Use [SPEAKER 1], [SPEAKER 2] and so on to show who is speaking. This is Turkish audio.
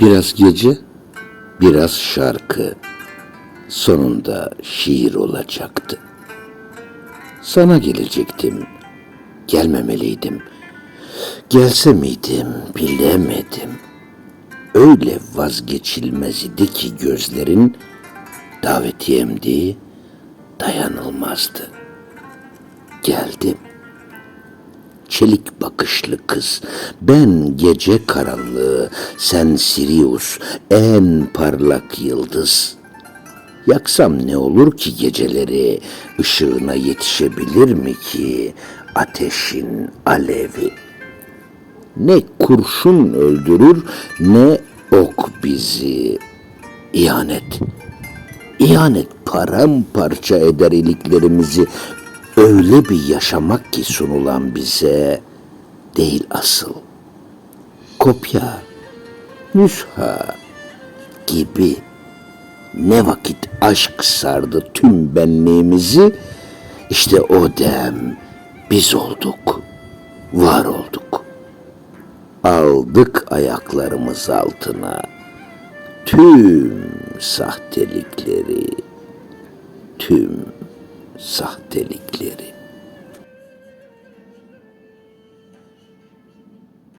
[SPEAKER 1] Biraz gece, biraz şarkı. Sonunda şiir olacaktı. Sana gelecektim. Gelmemeliydim. Gelse miydim bilemedim. Öyle vazgeçilmez idi ki gözlerin davetiyemdi, dayanılmazdı. Geldim. Çelik bakışlı kız, ben gece karanlığı, sen Sirius, en parlak yıldız. Yaksam ne olur ki geceleri, ışığına yetişebilir mi ki ateşin alevi? Ne kurşun öldürür ne ok bizi. İhanet. İhanet paramparça eder iliklerimizi. Öyle bir yaşamak ki sunulan bize değil asıl. Kopya, nüsha gibi ne vakit aşk sardı tüm benliğimizi işte o dem biz olduk, var olduk. Aldık ayaklarımız altına tüm sahtelikleri, tüm sahtelikleri.